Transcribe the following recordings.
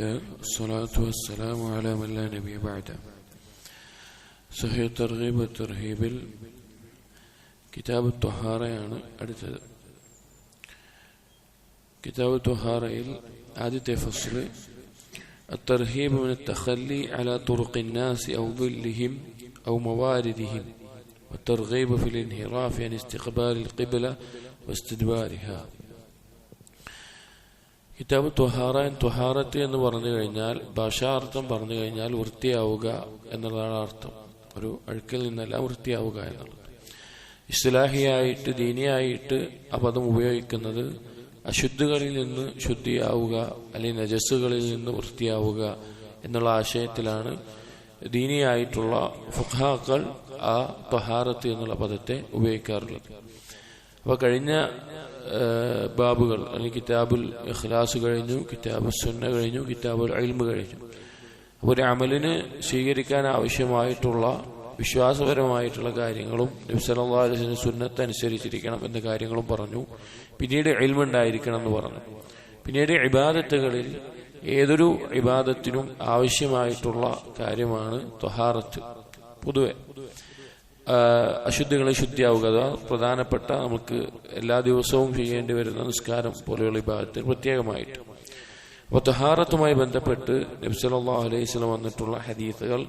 الصلاة والسلام على من لا نبي بعده സഹി തർഗീബ് തർഹീബിൽ കിതാബ് ത്വഹാറയാണ് അടുത്തത് കിതാബ് ത്വഹാറയിൽ ആദ്യത്തെ ഫസ്ല് الترهيب من التخلي على طرق الناس أو ظلهم أو مواردهم والترغيب في الانحراف عن استقبال القبلة واستدبارها കിതാബ് തുഹാറ തുഹാറത്ത് എന്ന് പറഞ്ഞു കഴിഞ്ഞാൽ ഭാഷാർത്ഥം പറഞ്ഞു കഴിഞ്ഞാൽ വൃത്തിയാവുക എന്നുള്ളതാണ് അർത്ഥം. ഒരു അഴുക്കിൽ നിന്നെല്ലാം വൃത്തിയാവുക എന്നുള്ളത്. ഇസ്ലാഹിയായിട്ട് ദീനിയായിട്ട് ആ പദം ഉപയോഗിക്കുന്നത് അശുദ്ധികളിൽ നിന്ന് ശുദ്ധിയാവുക അല്ലെങ്കിൽ നജസ്സുകളിൽ നിന്ന് വൃത്തിയാവുക എന്നുള്ള ആശയത്തിലാണ് ദീനിയായിട്ടുള്ള ഫുഹാക്കൾ ആ ത്വഹാറത്ത് എന്നുള്ള പദത്തെ ഉപയോഗിക്കാറുള്ളത്. അപ്പൊ കഴിഞ്ഞ ബാബുകൾ അല്ലെങ്കിൽ കിതാബുൽ ഇഖ്ലാസ് കഴിഞ്ഞു കിതാബ് സുന്ന കഴിഞ്ഞു കിതാബുൽ അൽമ് കഴിഞ്ഞു. അപ്പോൾ ഒരു അമലിന് സ്വീകരിക്കാൻ ആവശ്യമായിട്ടുള്ള വിശ്വാസപരമായിട്ടുള്ള കാര്യങ്ങളും നബ്സലാസിന് സുന്നത്ത് അനുസരിച്ചിരിക്കണം എന്ന കാര്യങ്ങളും പറഞ്ഞു. പിന്നീട് എൽമുണ്ടായിരിക്കണം എന്ന് പറഞ്ഞു. പിന്നീട് ഇബാദത്തുകളിൽ ഏതൊരു ഇബാദത്തിനും ആവശ്യമായിട്ടുള്ള കാര്യമാണ് ത്വഹാറത്ത് പൊതുവെ. അശുദ്ധികളെ ശുദ്ധിയാവുക അത് പ്രധാനപ്പെട്ട നമുക്ക് എല്ലാ ദിവസവും ചെയ്യേണ്ടി വരുന്ന നിസ്കാരം പോലെയുള്ള വിഭാഗത്തിൽ പ്രത്യേകമായിട്ട്. അപ്പോൾ തഹാറത്തുമായി ബന്ധപ്പെട്ട് നബ്സലാഹു അലൈഹി സ്വലം വന്നിട്ടുള്ള ഹദീസുകൾ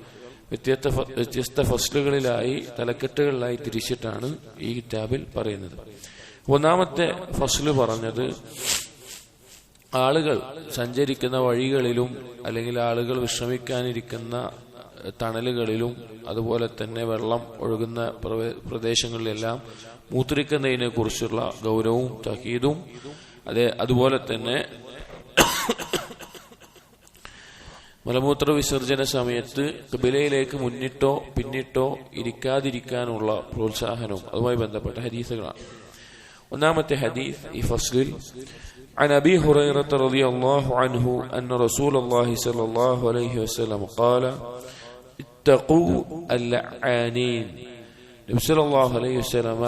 വ്യത്യസ്ത വ്യത്യസ്ത ഫസ്ലുകളിലായി തലക്കെട്ടുകളിലായി തിരിച്ചിട്ടാണ് ഈ കിതാബിൽ പറയുന്നത്. ഒന്നാമത്തെ ഫസ്ല് പറഞ്ഞത് ആളുകൾ സഞ്ചരിക്കുന്ന വഴികളിലും അല്ലെങ്കിൽ ആളുകൾ വിശ്രമിക്കാനിരിക്കുന്ന തണലുകളിലും അതുപോലെ തന്നെ വെള്ളം ഒഴുകുന്ന പ്രദേശങ്ങളിലെല്ലാം മൂത്രിക്കുന്നതിനെ കുറിച്ചുള്ള ഗൗരവവും തഹീദും അതെ അതുപോലെ തന്നെ മലമൂത്ര വിസർജന സമയത്ത് കിബിലയിലേക്ക് മുന്നിട്ടോ പിന്നിട്ടോ ഇരിക്കാതിരിക്കാനുള്ള പ്രോത്സാഹനവും അതുമായി ബന്ധപ്പെട്ട ഹദീസുകളാണ് ഒന്നാമത്തെ ഹദീസ് ഈ ഫസ്ലിൽ عن ابي هريره رضي الله عنه ان رسول الله صلى الله عليه وسلم قال اتقوا اللعانين നബി സല്ലല്ലാഹു അലൈഹി വസല്ലമ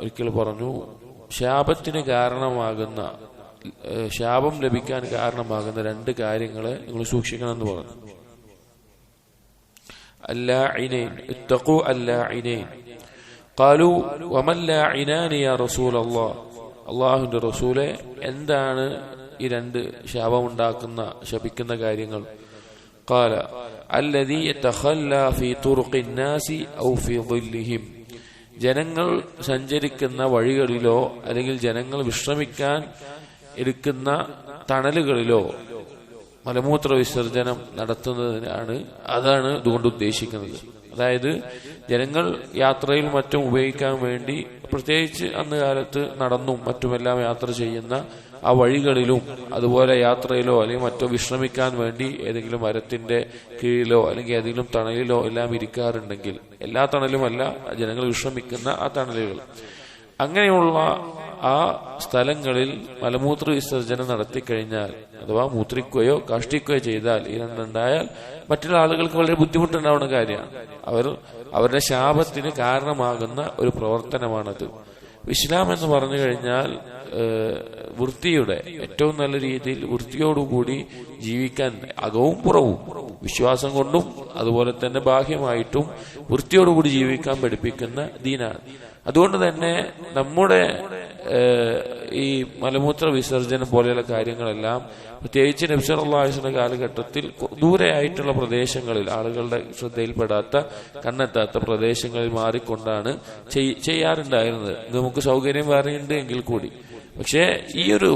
ഒരിക്കൽ പറഞ്ഞു ശാപത്തിന് കാരണമാകുന്ന ശാപം ലഭിക്കാൻ കാരണമാകുന്ന രണ്ട് കാര്യങ്ങളെ നിങ്ങൾ സൂക്ഷിക്കണമെന്ന് പറഞ്ഞു അല്ലാഇനൈൻ ഇത്തഖു അല്ലാഇനൈൻ قالوا وما اللاعنان يا رسول الله അള്ളാഹുന്റെ റസൂലെ എന്താണ് ഈ രണ്ട് ശാപമുണ്ടാക്കുന്ന ശപിക്കുന്ന കാര്യങ്ങൾ قال അല്ലതി ഫി തുറുഖിന്നാസി ഔ ജനങ്ങൾ സഞ്ചരിക്കുന്ന വഴികളിലോ അല്ലെങ്കിൽ ജനങ്ങൾ വിശ്രമിക്കാൻ എടുക്കുന്ന തണലുകളിലോ മലമൂത്ര വിസർജനം നടത്തുന്നതിനാണ് അതാണ് ഇതുകൊണ്ട് ഉദ്ദേശിക്കുന്നത്. അതായത് ജനങ്ങൾ യാത്രയിൽ മറ്റും ഉപയോഗിക്കാൻ വേണ്ടി പ്രത്യേകിച്ച് അന്ന് കാലത്ത് നടന്നും മറ്റുമെല്ലാം യാത്ര ചെയ്യുന്ന ആ വഴികളിലും അതുപോലെ യാത്രയിലോ അല്ലെങ്കിൽ മറ്റോ വിശ്രമിക്കാൻ വേണ്ടി ഏതെങ്കിലും മരത്തിന്റെ കീഴിലോ അല്ലെങ്കിൽ ഏതെങ്കിലും തണലിലോ എല്ലാം ഇരിക്കാറുണ്ടെങ്കിൽ എല്ലാ തണലുമല്ല ജനങ്ങൾ വിശ്രമിക്കുന്ന ആ തണലുകൾ. അങ്ങനെയുള്ള ആ സ്ഥലങ്ങളിൽ മലമൂത്ര വിസർജനം നടത്തിക്കഴിഞ്ഞാൽ അഥവാ മൂത്രിക്കുകയോ കാഷ്ടിക്കുകയോ ചെയ്താൽ ഈ രണ്ടുണ്ടായാൽ മറ്റുള്ള ആളുകൾക്ക് വളരെ ബുദ്ധിമുട്ടുണ്ടാവുന്ന കാര്യമാണ്. അവർ അവരുടെ ശാപത്തിന് കാരണമാകുന്ന ഒരു പ്രവർത്തനമാണത്. ഇസ്ലാം എന്ന് പറഞ്ഞു കഴിഞ്ഞാൽ വൃത്തിയുടെ ഏറ്റവും നല്ല രീതിയിൽ വൃത്തിയോടുകൂടി ജീവിക്കാൻ അകവും പുറവും വിശ്വാസം കൊണ്ടും അതുപോലെ തന്നെ ബാഹ്യമായിട്ടും വൃത്തിയോടുകൂടി ജീവിക്കാൻ പഠിപ്പിക്കുന്ന ദീനാണ്. അതുകൊണ്ട് തന്നെ നമ്മുടെ ഈ മലമൂത്ര വിസർജനം പോലെയുള്ള കാര്യങ്ങളെല്ലാം പ്രത്യേകിച്ച് നബ്സറുള്ളാഹിന്റെ കാലഘട്ടത്തിൽ ദൂരെയായിട്ടുള്ള പ്രദേശങ്ങളിൽ ആളുകളുടെ ശ്രദ്ധയിൽപ്പെടാത്ത കണ്ണെത്താത്ത പ്രദേശങ്ങളിൽ മാറിക്കൊണ്ടാണ് ചെയ്യാറുണ്ടായിരുന്നത്. നമുക്ക് സൗകര്യം വേറെയുണ്ട് എങ്കിൽ കൂടി. പക്ഷേ ഈ ഒരു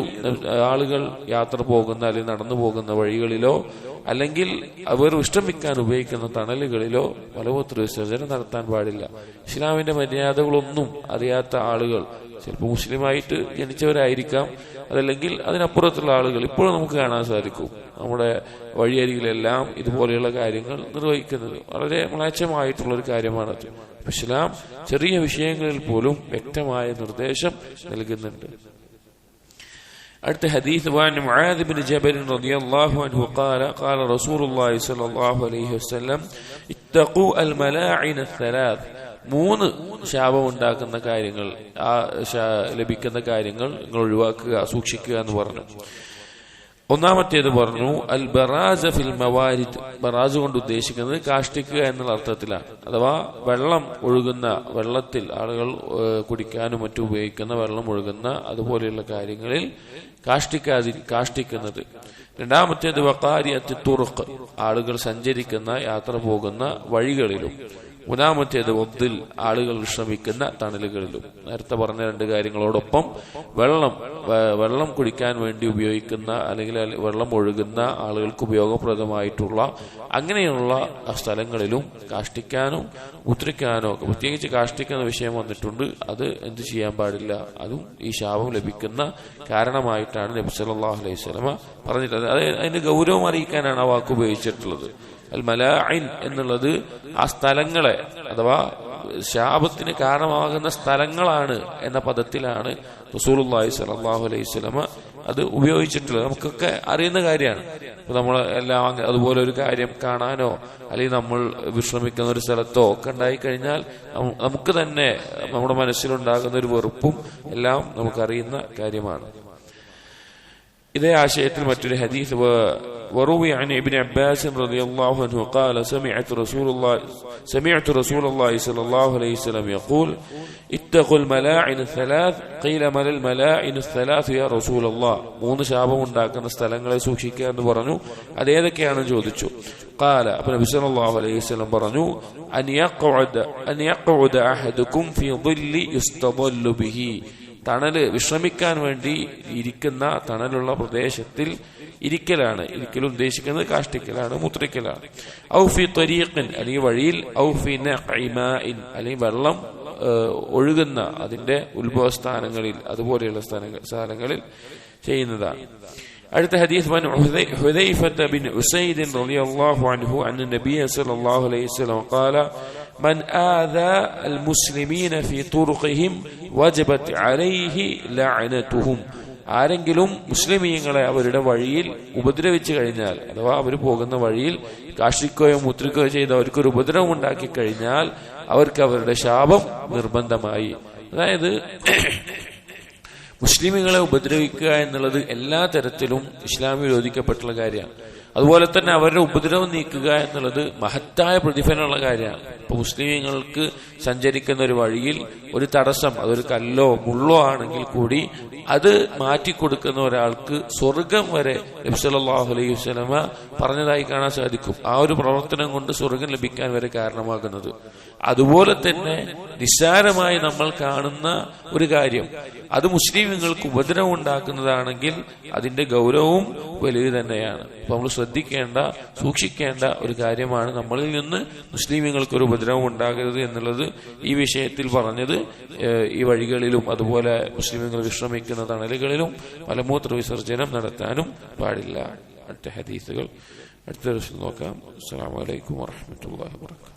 ആളുകൾ യാത്ര പോകുന്ന അല്ലെങ്കിൽ നടന്നു പോകുന്ന വഴികളിലോ അല്ലെങ്കിൽ അവർ വിശ്രമിക്കാൻ ഉപയോഗിക്കുന്ന തണലുകളിലോ മലമൂത്ര വിസർജനം നടത്താൻ പാടില്ല. ഇസ്ലാമിന്റെ മര്യാദകളൊന്നും അറിയാത്ത ആളുകൾ ചിലപ്പോൾ മുസ്ലിമായിട്ട് ജനിച്ചവരായിരിക്കാം അതല്ലെങ്കിൽ അതിനപ്പുറത്തുള്ള ആളുകൾ ഇപ്പോഴും നമുക്ക് കാണാൻ സാധിക്കും നമ്മുടെ വഴിയരികിലെല്ലാം ഇതുപോലെയുള്ള കാര്യങ്ങൾ നിർവഹിക്കുന്നത് വളരെ മ്ലേച്ഛമായിട്ടുള്ള ഒരു കാര്യമാണത് ഇസ്ലാം ചെറിയ വിഷയങ്ങളിൽ പോലും വ്യക്തമായ നിർദ്ദേശം നൽകുന്നുണ്ട് അടുത്ത ഹദീസ് وعن معاذ بن جبل رضي الله عنه قال قال رسول الله صلى الله عليه وسلم اتقوا الملاعن الثلاث മൂന്ന് ശാപമുണ്ടാക്കുന്ന കാര്യങ്ങൾ ആ ലഭിക്കുന്ന കാര്യങ്ങൾ നിങ്ങൾ ഒഴിവാക്കുക സൂക്ഷിക്കുക എന്ന് പറഞ്ഞു. ഒന്നാമത്തേത് പറഞ്ഞു അൽ ബറാജ ഫിൽ മവാരിദ്. ബറാജ് കൊണ്ട് ഉദ്ദേശിക്കുന്നത് കാഷ്ടിക്കുക എന്നുള്ള അർത്ഥത്തിലാണ്. അഥവാ വെള്ളം ഒഴുകുന്ന വെള്ളത്തിൽ ആളുകൾ കുടിക്കാനും മറ്റും ഉപയോഗിക്കുന്ന വെള്ളം ഒഴുകുന്ന അതുപോലെയുള്ള കാര്യങ്ങളിൽ കാഷ്ടിക്കാതി കാഷ്ടിക്കുന്നത്. രണ്ടാമത്തേത് വക്കാരിയത്ത് തുറുക്ക് ആളുകൾ സഞ്ചരിക്കുന്ന യാത്ര പോകുന്ന വഴികളിലും. മൂന്നാമത്തേത് ഒന്നിൽ ആളുകൾ വിശ്രമിക്കുന്ന തണലുകളിലും. നേരത്തെ പറഞ്ഞ രണ്ട് കാര്യങ്ങളോടൊപ്പം വെള്ളം വെള്ളം കുടിക്കാൻ വേണ്ടി ഉപയോഗിക്കുന്ന അല്ലെങ്കിൽ വെള്ളം ഒഴുകുന്ന ആളുകൾക്ക് ഉപയോഗപ്രദമായിട്ടുള്ള അങ്ങനെയുള്ള സ്ഥലങ്ങളിലും കാഷ്ടിക്കാനോ ഒക്കെ പ്രത്യേകിച്ച് കാഷ്ടിക്കുന്ന വിഷയം വന്നിട്ടുണ്ട്. അത് എന്ത് ചെയ്യാൻ പാടില്ല? അതും ഈ ശാപം ലഭിക്കുന്ന കാരണമായിട്ടാണ് നബി സല്ലല്ലാഹു അലൈഹി സ്വലമ പറഞ്ഞിട്ടുള്ളത്. അത് അതിന്റെ ഗൗരവം അറിയിക്കാനാണ് ആ വാക്ക് ഉപയോഗിച്ചിട്ടുള്ളത്. അൽ മലാഇൻ എന്നുള്ളത് ആ സ്ഥലങ്ങളെ അഥവാ ശാപത്തിന് കാരണമാകുന്ന സ്ഥലങ്ങളാണ് എന്ന പദത്തിലാണ് റസൂലുള്ളാഹി സ്വല്ലല്ലാഹു അലൈഹി സ്വലമ അത് ഉപയോഗിച്ചിട്ടുള്ളത്. നമുക്കൊക്കെ അറിയുന്ന കാര്യമാണ്. ഇപ്പൊ നമ്മൾ എല്ലാം അതുപോലെ ഒരു കാര്യം കാണാനോ അല്ലെങ്കിൽ നമ്മൾ വിശ്രമിക്കുന്ന ഒരു സ്ഥലത്തോ ഒക്കെ ഉണ്ടായി കഴിഞ്ഞാൽ നമുക്ക് തന്നെ നമ്മുടെ മനസ്സിലുണ്ടാകുന്ന ഒരു വെറുപ്പും എല്ലാം നമുക്കറിയുന്ന കാര്യമാണ്. إذا عشيت المتر حديث وروي عن ابن عباس رضي الله عنه قال سمعت رسول الله سمعت رسول الله صلى الله عليه وسلم يقول اتقوا الملاعن الثلاث قيل ما للملاعن الثلاث يا رسول الله. مون شعبه ونداكنا ستلنغ لسوشي كان برنو هذا يدا كان جودك قال ابن صلى الله عليه وسلم برنو أن يقعد أن يقعد أحدكم في ظل يستظل به തണൽ വിശ്രമിക്കാൻ വേണ്ടി ഇരിക്കുന്ന തണലുള്ള പ്രദേശത്തിൽ ഇരിക്കലാണ്. ഇരിക്കലും ഉദ്ദേശിക്കുന്നത് കാഷ്ടിക്കലാണ് മുത്രിക്കലാണ് ഔഫി ത്വരീഖൻ അല്ലെങ്കിൽ വഴിയിൽ ഔഫി അല്ലെങ്കിൽ വെള്ളം ഒഴുകുന്ന അതിന്റെ ഉത്ഭവ സ്ഥാനങ്ങളിൽ അതുപോലെയുള്ള സ്ഥാനങ്ങൾ സ്ഥലങ്ങളിൽ ചെയ്യുന്നതാണ്. അടുത്ത ഹദീസ് മൻ ഹുദൈഫത്ത് ബിൻ ഉസൈദ് റളിയല്ലാഹു അൻഹു അൻ നബിയ സല്ലല്ലാഹു അലൈഹി വസല്ലം ഖാല من آذى المسلمين في طرقهم وجبت عليه لعنتهم ആരെങ്കിലും മുസ്ലിമീങ്ങളെ അവരുടെ വഴിയിൽ ഉപദ്രവിച്ചു കഴിഞ്ഞാൽ അഥവാ അവർ പോകുന്ന വഴിയിൽ കാഷ്ടിക്കുകയോ മുദ്രിക്കുകയോ ചെയ്ത് അവർക്കൊരു ഉപദ്രവം ഉണ്ടാക്കി കഴിഞ്ഞാൽ അവർക്ക് അവരുടെ ശാപം നിർബന്ധമായി അതായത് മുസ്ലിമുകളെ ഉപദ്രവിക്കുക എന്നുള്ളത് എല്ലാ തരത്തിലും ഇസ്ലാം വിരോധിക്കപ്പെട്ടുള്ള കാര്യമാണ് അതുപോലെ തന്നെ അവരുടെ ഉപദ്രവം നീക്കുക എന്നുള്ളത് മഹത്തായ പ്രതിഫലമുള്ള കാര്യമാണ്. ഇപ്പൊ മുസ്ലിങ്ങൾക്ക് സഞ്ചരിക്കുന്ന ഒരു വഴിയിൽ ഒരു തടസ്സം അതൊരു കല്ലോ മുള്ളോ ആണെങ്കിൽ കൂടി അത് മാറ്റിക്കൊടുക്കുന്ന ഒരാൾക്ക് സ്വർഗം വരെ നബ്സലാഹു അലൈഹി വസ്ലമ പറഞ്ഞതായി കാണാൻ സാധിക്കും. ആ ഒരു പ്രവർത്തനം കൊണ്ട് സ്വർഗം ലഭിക്കാൻ വരെ കാരണമാകുന്നത്. അതുപോലെ തന്നെ നിസ്സാരമായി നമ്മൾ കാണുന്ന ഒരു കാര്യം അത് മുസ്ലിമുകൾക്ക് ഉപദ്രവം ഉണ്ടാക്കുന്നതാണെങ്കിൽ അതിന്റെ ഗൗരവവും വലുത് തന്നെയാണ്. അപ്പൊ നമ്മൾ ശ്രദ്ധിക്കേണ്ട സൂക്ഷിക്കേണ്ട ഒരു കാര്യമാണ് നമ്മളിൽ നിന്ന് മുസ്ലിമുകൾക്ക് ഒരു ഉപദ്രവം ഉണ്ടാകരുത് എന്നുള്ളത് ഈ വിഷയത്തിൽ പറഞ്ഞത്. ഈ വഴികളിലും അതുപോലെ മുസ്ലിമുകൾ വിശ്രമിക്കുന്ന തണലുകളിലും മലമൂത്ര വിസർജനം നടത്താനും പാടില്ല. അടുത്ത ഹദീസുകൾ. അടുത്ത ദിവസം നോക്കാം. അസ്സാം വലൈക്കും വാഹമത്തല്ലാ വാത്തു